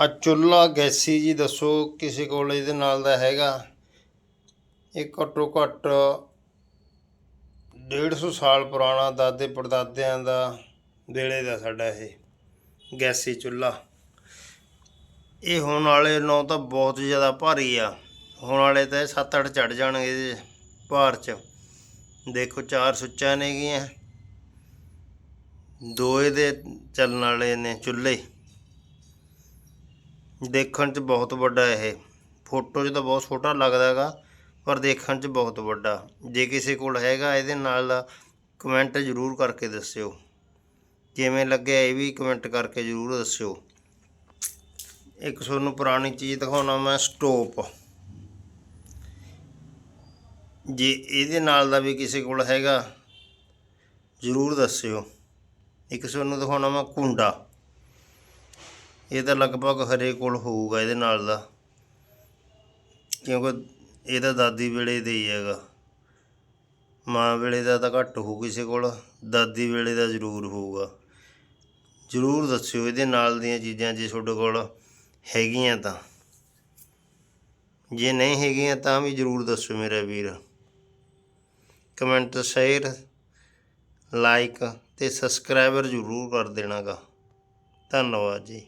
ਆ ਚੁੱਲ੍ਹਾ ਗੈਸੀ ਜੀ ਦੱਸੋ ਕਿਸੇ ਕੋਲ ਇਹਦੇ ਨਾਲ ਦਾ ਹੈਗਾ। ਇਹ ਘੱਟੋ ਘੱਟ 150 ਸਾਲ ਪੁਰਾਣਾ ਦਾਦੇ ਪੜਦਾਦਿਆਂ ਦਾ ਵੇਲੇ ਦਾ ਸਾਡਾ ਇਹ ਗੈਸੀ ਚੁੱਲ੍ਹਾ। ਇਹ ਹੁਣ ਵਾਲੇ ਨੌ ਤਾਂ ਬਹੁਤ ਜ਼ਿਆਦਾ ਭਾਰੀ ਆ। ਹੁਣ ਵਾਲੇ ਤਾਂ 7-8 ਚੜ ਜਾਣਗੇ ਇਹਦੇ ਭਾਰ ਚ। ਦੇਖੋ ਚਾਰ ਸੁੱਚਾਂ ਨੇਗੀਆਂ। ਦੋ ਇਹਦੇ ਚੱਲਣ ਵਾਲੇ ਨੇ ਚੁੱਲ੍ਹੇ। ਦੇਖਣ 'ਚ ਬਹੁਤ ਵੱਡਾ ਇਹ। ਫੋਟੋ 'ਚ ਤਾਂ ਬਹੁਤ ਛੋਟਾ ਲੱਗਦਾ ਹੈਗਾ, ਪਰ ਦੇਖਣ 'ਚ ਬਹੁਤ ਵੱਡਾ। ਜੇ ਕਿਸੇ ਕੋਲ ਹੈਗਾ ਇਹਦੇ ਨਾਲ ਦਾ ਕਮੈਂਟ ਜ਼ਰੂਰ ਕਰਕੇ ਦੱਸਿਓ। ਕਿਵੇਂ ਲੱਗਿਆ ਇਹ ਵੀ ਕਮੈਂਟ ਕਰਕੇ ਜ਼ਰੂਰ ਦੱਸਿਓ। ਇੱਕ ਤੁਹਾਨੂੰ ਪੁਰਾਣੀ ਚੀਜ਼ ਦਿਖਾਉਣਾ ਮੈਂ ਸਟੋਪ ਜੇ ਇਹਦੇ ਨਾਲ ਦਾ ਵੀ ਕਿਸੇ ਕੋਲ ਹੈਗਾ, ਜ਼ਰੂਰ ਦੱਸਿਓ। ਇੱਕ ਤੁਹਾਨੂੰ ਦਿਖਾਉਣਾ ਮੈਂ ਕੁੰਡਾ। ਇਹ ਤਾਂ ਲਗਭਗ ਹਰੇ ਕੋਲ ਹੋਊਗਾ ਇਹਦੇ ਨਾਲ ਦਾ। ਕਿਉਂਕਿ ਇਹ ਤਾਂ ਦਾਦੀ ਵੇਲੇ ਦੇ ਹੀ ਹੈਗਾ। ਮਾਂ ਵੇਲੇ ਦਾ ਤਾਂ ਘੱਟ ਹੋਊ ਕਿਸੇ ਕੋਲ, ਦਾਦੀ ਵੇਲੇ ਦਾ ਜ਼ਰੂਰ ਹੋਊਗਾ। ਜ਼ਰੂਰ ਦੱਸਿਓ ਇਹਦੇ ਨਾਲ ਦੀਆਂ ਚੀਜ਼ਾਂ ਜੇ ਤੁਹਾਡੇ ਕੋਲ ਹੈਗੀਆਂ ਤਾਂ। ਜੇ ਨਹੀਂ ਹੈਗੀਆਂ ਤਾਂ ਵੀ ਜ਼ਰੂਰ ਦੱਸਿਓ ਮੇਰਾ ਵੀਰ। ਕਮੈਂਟ ਸ਼ੇਅਰ, ਲਾਈਕ ਤੇ ਸਬਸਕ੍ਰਾਈਬਰ ਜ਼ਰੂਰ ਕਰ ਦੇਣਾਗਾ। ਧੰਨਵਾਦ ਜੀ।